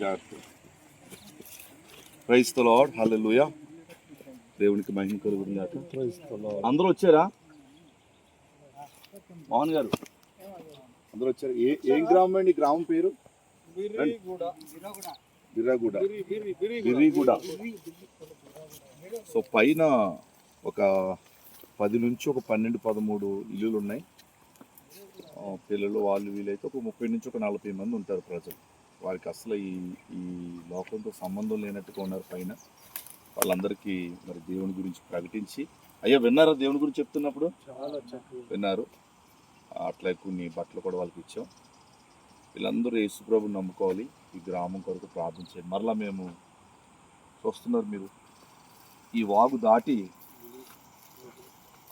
జాగ్రత్త. లార్డ్ హల్లెలూయా దేవునికి మహిమ కలుగుతుంది గాక అందరూ వచ్చారా? మోహన్ గారు. అందరూ వచ్చారు? ఏ ఏం గ్రామం అండి? గ్రామం పేరు? బిర్రాగూడ బిర్రిగూడ సో పైన ఒక పది నుంచి ఒక పన్నెండు పదమూడు ఇల్లులు ఉన్నాయి పిల్లలు వాళ్ళు వీలైతే ఒక ముప్పై నుంచి ఒక నలభై మంది ఉంటారు ప్రజలు. వారికి అసలు ఈ ఈ లోకంతో సంబంధం లేనట్టుగా ఉన్నారు పైన. వాళ్ళందరికీ మరి దేవుని గురించి ప్రకటించి అయ్యా విన్నారా దేవుని గురించి చెప్తున్నప్పుడు? విన్నారు. అట్లా కొన్ని బట్టలు కూడా వాళ్ళకి ఇచ్చాం. వీళ్ళందరూ యేసుప్రభుని నమ్ముకోవాలి. ఈ గ్రామం కొరకు ప్రార్థించండి మరలా మేము చూస్తున్నారు మీరు ఈ వాగు దాటి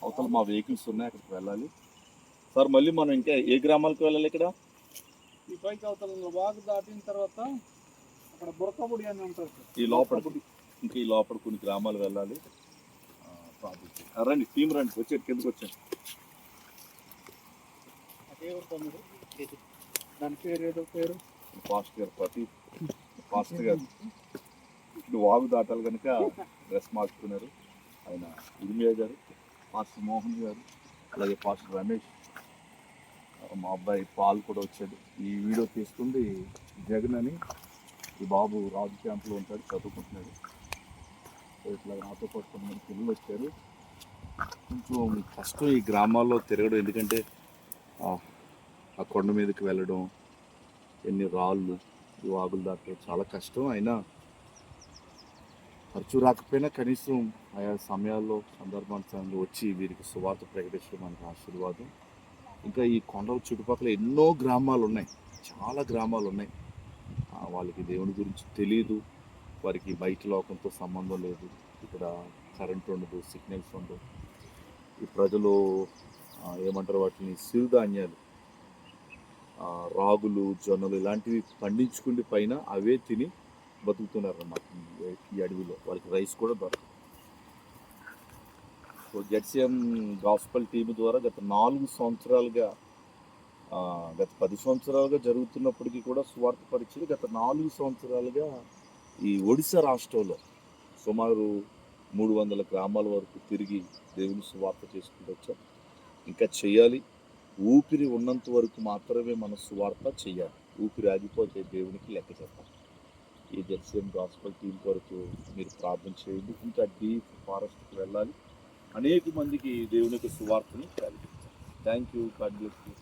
అవతల మా వెహికల్స్ ఉన్నాయి అక్కడికి వెళ్ళాలి. సార్ మళ్ళీ మనం ఇంకా ఏ గ్రామాలకు వెళ్ళాలి ఇక్కడ? ఈ పైకి అవతల వాగు దాటిన తర్వాత అక్కడ బురకబుడి అని ఉంటుంది ఈ లోపల ఇంకా ఈ లోపల కొన్ని గ్రామాలు వెళ్ళాలి. రండి టీం రండి వచ్చేది కిందకి వచ్చాను దాని పేరు ఏదో పేరు? ఫాస్ట్ గారు ప్రతి ఫాస్ట్ గారు. ఇప్పుడు వాగు దాటాలి కనుక డ్రెస్ మార్చుకున్నారు. ఆయన ఉరిమియా గారు పాస్టర్ మోహన్ గారు అలాగే పాస్టర్ రమేష్. మా అబ్బాయి పాల్ కూడా వచ్చాడు. ఈ వీడియో తీసుకుంది జగన్ అని. ఈ బాబు రాజు క్యాంప్లో ఉంటాడు చదువుకుంటున్నాడు. ఇట్లా నాతో పాటు కొంతమంది పిల్లలు వచ్చారు. కొంచెం కష్టం ఈ గ్రామాల్లో తిరగడం ఎందుకంటే ఆ, కొండ మీదకి వెళ్ళడం ఎన్ని రాళ్ళు ఈ వాగులు దాటడం చాలా కష్టం. అయినా ఖర్చు రాకపోయినా కనీసం ఆయా సమయాల్లో సందర్భానుసారంలో వచ్చి వీరికి సువార్త ప్రకటించడం మనకు ఆశీర్వాదం. ఇంకా ఈ కొండల చుట్టుపక్కల ఎన్నో గ్రామాలు ఉన్నాయి. చాలా గ్రామాలు ఉన్నాయి. వాళ్ళకి దేవుని గురించి తెలియదు వారికి బయట లోకంతో సంబంధం లేదు. ఇక్కడ కరెంట్ ఉండదు సిగ్నల్స్ ఉండవు. ఈ ప్రజలు ఏమంటారు వాటిని? సిరుధాన్యాలు. రాగులు జొన్నలు ఇలాంటివి పండించుకుని పైన అవే తిని బతుకుతున్నారు అన్నమాట ఈ- అడవిలో. వాళ్ళకి రైస్ కూడా దొరకదు. జెడ్సీఎం గాస్పల్ టీం ద్వారా గత నాలుగు సంవత్సరాలుగా గత పది సంవత్సరాలుగా జరుగుతున్నప్పటికీ కూడా స్వార్థ పరీక్షలు గత నాలుగు సంవత్సరాలుగా ఈ ఒడిశా రాష్ట్రంలో సుమారు మూడు వందల గ్రామాల వరకు తిరిగి దేవుని సువార్త చేసుకుంటూ వచ్చాం. ఇంకా చేయాలి. ఊపిరి ఉన్నంత వరకు మాత్రమే మన సువార్త చేయాలి. ఊపిరి ఆగిపోతే దేవునికి లెక్క చెప్పాలి. ఈ జెర్సీఎం గాస్పల్ టీం కొరకు మీరు ప్రార్థన చేయండి. ఇంకా డీప్ ఫారెస్ట్కి వెళ్ళాలి. అనేక మందికి దేవుని యొక్క సువార్తని కలిగించాలి thank you God bless you